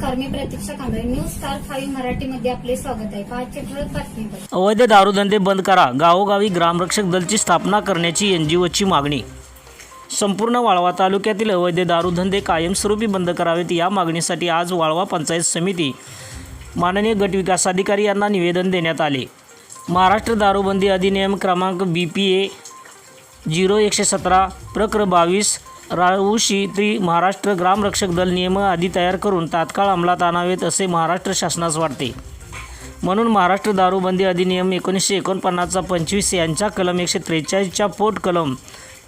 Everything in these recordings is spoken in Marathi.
Pratiksha Kamble. News star five मराठीमध्ये आपले स्वागत आहे. पाचशे ठळक बातमीपत्र. अवैध दारूधंदे बंद करा. गावोगावी ग्रामरक्षक दलची स्थापना करण्याची एनजीओची मागणी. संपूर्ण वाळवा तालुक्यातील अवैध दारूधंदे कायमस्वरूपी बंद करावेत या मागणीसाठी आज वाळवा पंचायत समिती माननीय गट विकास अधिकारी यांना निवेदन देण्यात आले. महाराष्ट्र दारूबंदी अधिनियम क्रमांक बी पी ए झिरो एकशे सतरा प्रक्र बावीस राऊशी ती महाराष्ट्र ग्रामरक्षक दल नियम आदी तयार करून तात्काळ अंमलात आणावेत असे महाराष्ट्र शासनास वाटते. म्हणून महाराष्ट्र दारूबंदी अधिनियम एकोणीसशे एकोणपन्नासचा पंचवीस यांच्या कलम एकशे त्रेचाळीसच्या पोट कलम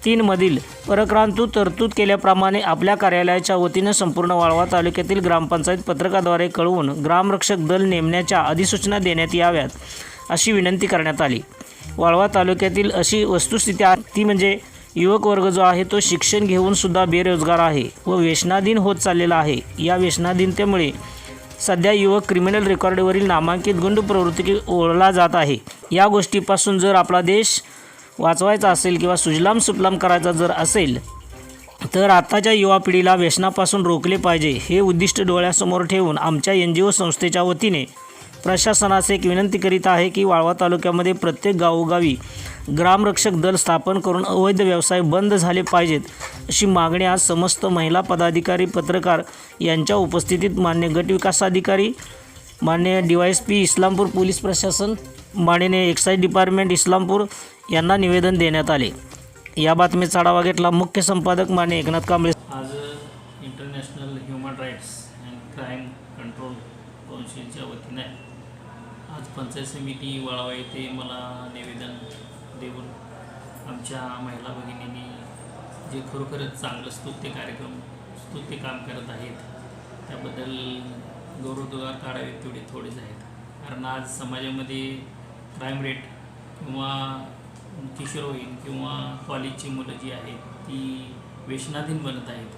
तीनमधील परक्रांतू तरतूद केल्याप्रमाणे आपल्या कार्यालयाच्या वतीनं संपूर्ण वाळवा तालुक्यातील ग्रामपंचायत पत्रकाद्वारे कळवून ग्रामरक्षक दल नेमण्याच्या अधिसूचना देण्यात याव्यात अशी विनंती करण्यात आली. वाळवा तालुक्यातील अशी वस्तुस्थिती ती म्हणजे युवक वर्ग जो आहे तो शिक्षण घेऊन सुद्धा बेरोजगार आहे व व्यसनाधीन होत चाललेला आहे. या व्यसनाधीनतेमुळे सध्या युवक क्रिमिनल रेकॉर्डवरील नामांकित गुंड प्रवृत्ती ओढला जात आहे. या गोष्टीपासून जर आपला देश वाचवायचा असेल किंवा सुजलाम सुफलाम करायचा जर असेल तर आताच्या युवा पिढीला व्यसनापासून रोखले पाहिजे हे उद्दिष्ट डोळ्यासमोर ठेवून आमच्या एन जी ओ संस्थेच्या वतीने प्रशासनास एक विनंती करीत आहे की वाळवा तालुक्यामध्ये प्रत्येक गावोगावी ग्रामरक्षक दल स्थापन करून अवैध व्यवसाय बंद झाले पाहिजेत अशी मागणी आज समस्त महिला पदाधिकारी पत्रकार यांच्या उपस्थितीत मान्य गट विकास अधिकारी मान्य D Y S P Islampur police प्रशासन माननीय एक्साईज डिपार्टमेंट इस्लामपूर यांना निवेदन देण्यात आले. या बातमीचा आढावा घेतला मुख्य संपादक मान्य एकनाथ कांबळे. आज international human rights and crime control कौन्सिलच्या वतीने आज पंचायत समिती वाळावा येथे मला निवेदन देऊन आमच्या महिला भगिनींनी जे खरोखरच चांगलं स्तुत्य कार्यक्रम स्तुत्य काम करत आहेत त्याबद्दल गौरवदुगार काढावे तेवढे थोडेच आहेत. कारण आज समाजामध्ये क्राईम रेट किंवा किशोरवयीन किंवा कॉलेजची मुलं जी आहेत ती व्यसनाधीन बनत आहेत.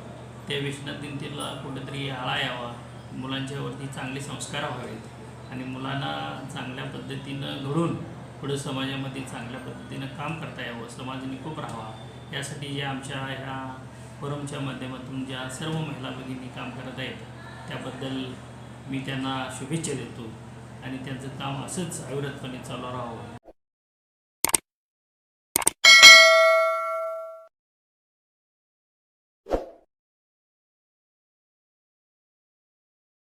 त्या व्यसनाधीनतेला कुठेतरी आळा यावा मुलांच्यावरती चांगले संस्कार व्हावेत. आणि मुलांना चांगल्या पद्धतीनं घडून पुढे समाजामध्ये चांगल्या पद्धतीनं काम करता यावं समाज निकोप राहावा. यासाठी ज्या आमच्या ह्या फोरमच्या माध्यमातून ज्या सर्व महिला भगिनी काम करत आहेत त्याबद्दल मी त्यांना शुभेच्छा देतो. आणि त्यांचं काम असंच अविरतपणे चालू राहावं.